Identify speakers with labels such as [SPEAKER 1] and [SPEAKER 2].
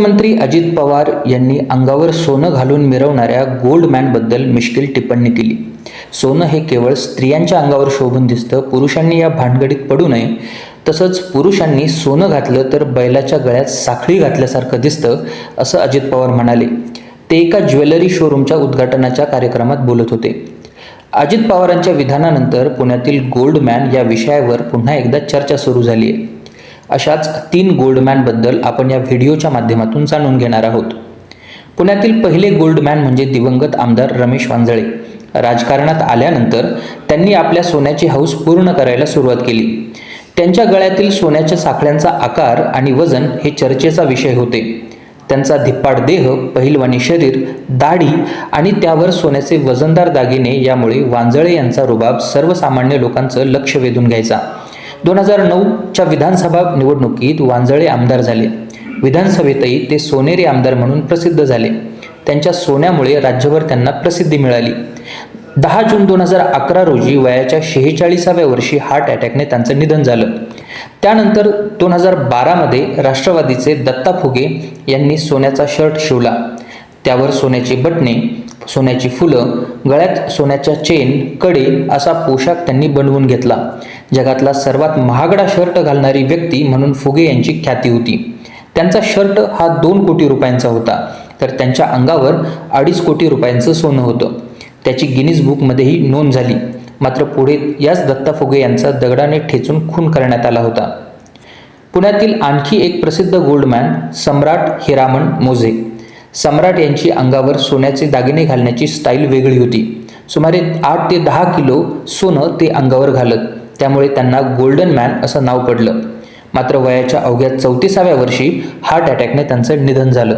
[SPEAKER 1] मंत्री अजित पवार यांनी अंगावर सोनं घालून मिरवणाऱ्या गोल्ड मॅनबद्दल मिश्किल टिप्पणी केली. सोनं हे केवळ स्त्रियांच्या अंगावर शोभून दिसतं पुरुषांनी या भानगडीत पडू नये. तसंच पुरुषांनी सोनं घातलं तर बैलाच्या गळ्यात साखळी घातल्यासारखं दिसतं असं अजित पवार म्हणाले. ते एका ज्वेलरी शोरूमच्या उद्घाटनाच्या कार्यक्रमात बोलत होते. अजित पवारांच्या विधानानंतर पुण्यातील गोल्डमॅन या विषयावर पुन्हा एकदा चर्चा सुरू झाली आहे अशाच तीन गोल्डमॅनबद्दल आपण या व्हिडिओच्या माध्यमातून जाणून घेणार आहोत. पुण्यातील पहिले गोल्डमॅन म्हणजे दिवंगत आमदार रमेश वांजळे. राजकारणात आल्यानंतर त्यांनी आपल्या सोन्याची हौस पूर्ण करायला सुरुवात केली. त्यांच्या गळ्यातील सोन्याच्या साखळ्यांचा आकार आणि वजन हे चर्चेचा विषय होते. त्यांचा धिप्पाड देह पहिलवानी शरीर दाढी आणि त्यावर सोन्याचे वजनदार दागिने यामुळे वांजळे यांचा रुबाब सर्वसामान्य लोकांचं लक्ष वेधून घ्यायचा. दोन हजार नऊच्या विधानसभा निवडणुकीत वांजळे आमदार झाले. विधानसभेतही ते सोनेरी आमदार म्हणून प्रसिद्ध झाले. त्यांच्या सोन्यामुळे राज्यभर त्यांना प्रसिद्धी मिळाली. दहा जून दोन हजार अकरा रोजी वयाच्या शेहेचाळीसाव्या वर्षी हार्ट अटॅकने त्यांचं निधन झालं. त्यानंतर दोन हजार बारामध्ये राष्ट्रवादीचे दत्ता फुगे यांनी सोन्याचा शर्ट शिवला. त्यावर सोन्याची बटणे सोन्याची फुलं गळ्यात सोन्याच्या चेन कडे असा पोशाख त्यांनी बनवून घेतला. जगातला सर्वात महागडा शर्ट घालणारी व्यक्ती म्हणून फुगे यांची ख्याती होती. त्यांचा शर्ट हा दोन कोटी रुपयांचा होता तर त्यांच्या अंगावर अडीच कोटी रुपयांचं सोनं होतं. त्याची गिनीज बुकमध्येही नोंद झाली. मात्र पुढे याच दत्ता फुगे यांचा दगडाने ठेचून खून करण्यात आला होता. पुण्यातील आणखी एक प्रसिद्ध गोल्डमॅन सम्राट हिरामन मोझे. सम्राट यांची अंगावर सोन्याचे दागिने घालण्याची स्टाईल वेगळी होती. सुमारे आठ ते दहा किलो सोनं ते अंगावर घालत त्यामुळे त्यांना गोल्डन मॅन असं नाव पडलं. मात्र वयाच्या अवघ्या चौतीसाव्या वर्षी हार्ट अटॅकने त्यांचं निधन झालं.